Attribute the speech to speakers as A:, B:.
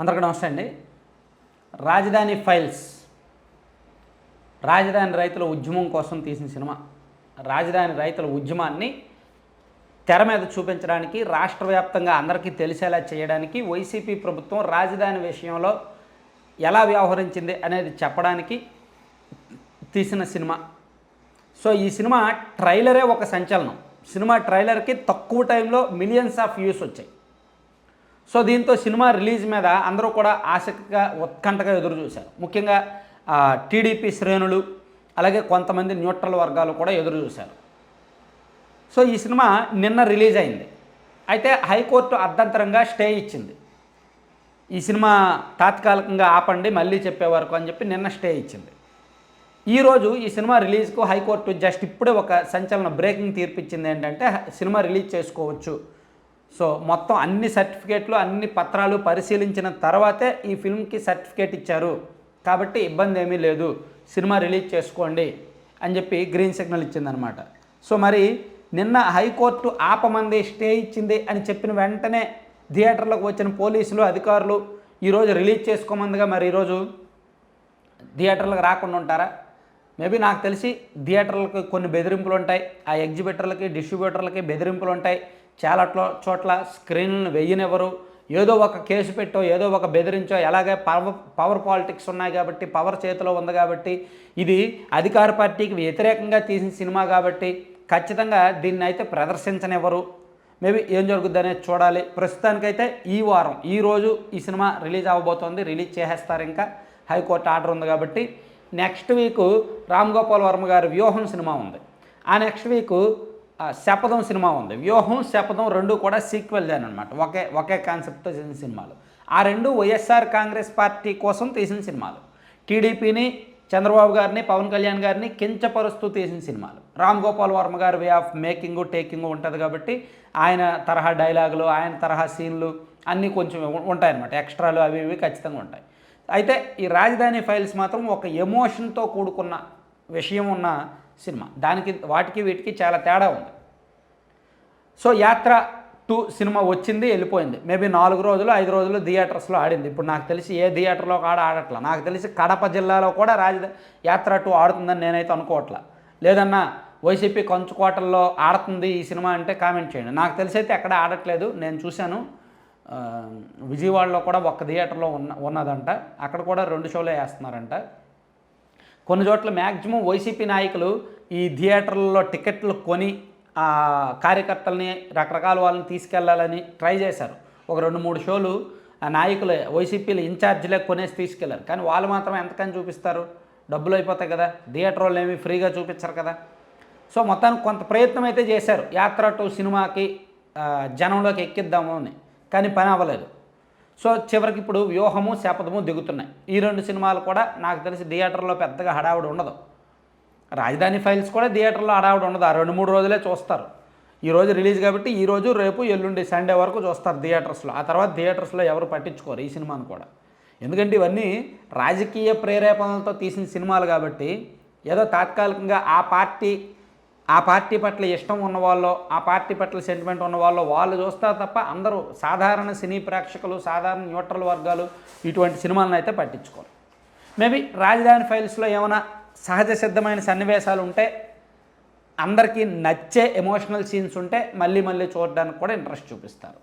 A: అందరికీ నమస్తే అండి. రాజధాని ఫైల్స్. రాజధాని రైతుల ఉద్యమం కోసం తీసిన సినిమా. రాజధాని రైతుల ఉద్యమాన్ని తెర మీద చూపించడానికి రాష్ట్ర వ్యాప్తంగా అందరికీ తెలిసేలా చేయడానికి వైసీపీ ప్రభుత్వం రాజధాని విషయంలో ఎలా వ్యవహరించింది అనేది చెప్పడానికి తీసిన సినిమా. సో ఈ సినిమా ట్రైలరే ఒక సంచలనం. సినిమా ట్రైలర్కి తక్కువ టైంలో మిలియన్స్ ఆఫ్ వ్యూస్ వచ్చాయి. సో దీంతో సినిమా రిలీజ్ మీద అందరూ కూడా ఆసక్తిగా ఉత్కంఠగా ఎదురు చూశారు. ముఖ్యంగా టీడీపీ శ్రేణులు అలాగే కొంతమంది న్యూట్రల్ వర్గాలు కూడా ఎదురు చూశారు. సో ఈ సినిమా నిన్న రిలీజ్ అయింది. అయితే హైకోర్టు అర్ధంతరంగా స్టే ఇచ్చింది. ఈ సినిమా తాత్కాలికంగా ఆపండి మళ్ళీ చెప్పే వరకు అని చెప్పి నిన్న స్టే ఇచ్చింది. ఈరోజు ఈ సినిమా రిలీజ్కు హైకోర్టు జస్ట్ ఇప్పుడే ఒక సంచలన బ్రేకింగ్ తీర్పు ఇచ్చింది ఏంటంటే సినిమా రిలీజ్ చేసుకోవచ్చు. సో మొత్తం అన్ని సర్టిఫికేట్లు అన్ని పత్రాలు పరిశీలించిన తర్వాతే ఈ ఫిల్మ్కి సర్టిఫికేట్ ఇచ్చారు. కాబట్టి ఇబ్బంది ఏమీ లేదు. సినిమా రిలీజ్ చేసుకోండి అని చెప్పి గ్రీన్ సిగ్నల్ ఇచ్చిందనమాట. సో మరి నిన్న హైకోర్టు ఆపమంది స్టే ఇచ్చింది అని చెప్పిన వెంటనే థియేటర్లకు వచ్చిన పోలీసులు అధికారులు ఈరోజు రిలీజ్ చేసుకోమందిగా మరి ఈరోజు థియేటర్లకు రాకుండా ఉంటారా? మేబీ నాకు తెలిసి థియేటర్లకు కొన్ని బెదిరింపులు ఉంటాయి ఆ ఎగ్జిబిటర్లకి డిస్ట్రిబ్యూటర్లకి బెదిరింపులు ఉంటాయి చాలా చోట్ల స్క్రీన్లను వెయ్యనివ్వరు ఏదో ఒక కేసు పెట్టో ఏదో ఒక బెదిరించో ఎలాగే పవర్ పవర్ పాలిటిక్స్ ఉన్నాయి కాబట్టి పవర్ చేతిలో ఉంది కాబట్టి ఇది అధికార పార్టీకి వ్యతిరేకంగా తీసిన సినిమా కాబట్టి ఖచ్చితంగా దీన్ని అయితే ప్రదర్శించనివ్వరు. మేబీ ఏం జరుగుద్ది అనేది చూడాలి. ప్రస్తుతానికైతే ఈ వారం ఈరోజు ఈ సినిమా రిలీజ్ అవ్వబోతోంది రిలీజ్ చేసేస్తారు ఇంకా. హైకోర్టు ఆర్డర్ ఉంది కాబట్టి నెక్స్ట్ వీక్ రామ్ గోపాల్ వర్మ గారి వ్యూహం సినిమా ఉంది. ఆ నెక్స్ట్ వీక్ శపథం సినిమా ఉంది. వ్యూహం శపథం రెండు కూడా సీక్వెల్ అనమాట ఒకే ఒకే కాన్సెప్ట్తో చేసిన సినిమాలు. ఆ రెండు వైఎస్ఆర్ కాంగ్రెస్ పార్టీ కోసం తీసిన సినిమాలు. టీడీపీని చంద్రబాబు గారిని పవన్ కళ్యాణ్ గారిని కించపరుస్తూ తీసిన సినిమాలు. రామ్ గోపాల్ వర్మ గారి వే ఆఫ్ మేకింగ్ టేకింగ్ ఉంటుంది కాబట్టి ఆయన తరహా డైలాగులు ఆయన తరహా సీన్లు అన్నీ కొంచెం ఉంటాయన్నమాట. ఎక్స్ట్రాలు అవి ఇవి ఖచ్చితంగా ఉంటాయి. అయితే ఈ రాజధాని ఫైల్స్ మాత్రం ఒక ఎమోషన్తో కూడుకున్న విషయం ఉన్న సినిమా. దానికి వాటికి వీటికి చాలా తేడా ఉంది. సో యాత్ర టూ సినిమా వచ్చింది వెళ్ళిపోయింది. మేబీ నాలుగు రోజులు ఐదు రోజులు థియేటర్స్లో ఆడింది. ఇప్పుడు నాకు తెలిసి ఏ థియేటర్లో ఆడ ఆడట్లా. నాకు తెలిసి కడప జిల్లాలో కూడా రాజ యాత్ర టూ ఆడుతుందని నేనైతే అనుకోవట్లా. లేదన్నా వైసీపీ కంచుకోటల్లో ఆడుతుంది ఈ సినిమా అంటే కామెంట్ చేయండి. నాకు తెలిసి అయితే ఎక్కడ ఆడట్లేదు. నేను చూశాను. విజయవాడలో కూడా ఒక్క థియేటర్లో ఉన్న ఉన్నదంట. అక్కడ కూడా రెండు షోలే వేస్తున్నారంట. కొన్ని చోట్ల మ్యాక్సిమం వైసీపీ నాయకులు ఈ థియేటర్లలో టికెట్లు కొని ఆ కార్యకర్తల్ని రకరకాల వాళ్ళని తీసుకెళ్ళాలని ట్రై చేశారు. ఒక రెండు మూడు షోలు ఆ నాయకులే వైసీపీలు ఇన్ఛార్జీలే కొనేసి తీసుకెళ్ళారు. కానీ వాళ్ళు మాత్రం ఎంతకని చూపిస్తారు? డబ్బులు అయిపోతాయి కదా. థియేటర్ వాళ్ళు ఏమీ ఫ్రీగా చూపించరు కదా. సో మొత్తానికి కొంత ప్రయత్నం అయితే చేశారు. యాత్ర టూ సినిమాకి జనంలోకి ఎక్కిద్దాము అని. కానీ పని అవ్వలేదు. సో చివరికి ఇప్పుడు వ్యూహము శపథము దిగుతున్నాయి. ఈ రెండు సినిమాలు కూడా నాకు తెలిసి థియేటర్లో పెద్దగా హడావుడి ఉండదు. రాజధాని ఫైల్స్ కూడా థియేటర్లో హడావుడి ఉండదు. ఆ రెండు మూడు రోజులే చూస్తారు. ఈరోజు రిలీజ్ కాబట్టి ఈ రోజు రేపు ఎల్లుండి సండే వరకు చూస్తారు థియేటర్స్లో. ఆ తర్వాత థియేటర్స్లో ఎవరు పట్టించుకోరు ఈ సినిమాను కూడా. ఎందుకంటే ఇవన్నీ రాజకీయ ప్రేరేపణలతో తీసిన సినిమాలు కాబట్టి ఏదో తాత్కాలికంగా ఆ పార్టీ ఆ పార్టీ పట్ల ఇష్టం ఉన్నవాళ్ళు ఆ పార్టీ పట్ల సెంటిమెంట్ ఉన్నవాళ్ళు వాళ్ళు వాళ్ళు చూస్తారు తప్ప అందరూ సాధారణ సినీ ప్రేక్షకులు సాధారణ న్యూట్రల్ వర్గాలు ఇటువంటి సినిమాలను అయితే పట్టించుకోరు. మేబీ రాజధాని ఫైల్స్లో ఏమైనా సహజ సిద్ధమైన సన్నివేశాలు ఉంటే అందరికీ నచ్చే ఎమోషనల్ సీన్స్ ఉంటే మళ్ళీ మళ్ళీ చూడడానికి కూడా ఇంట్రెస్ట్ చూపిస్తారు.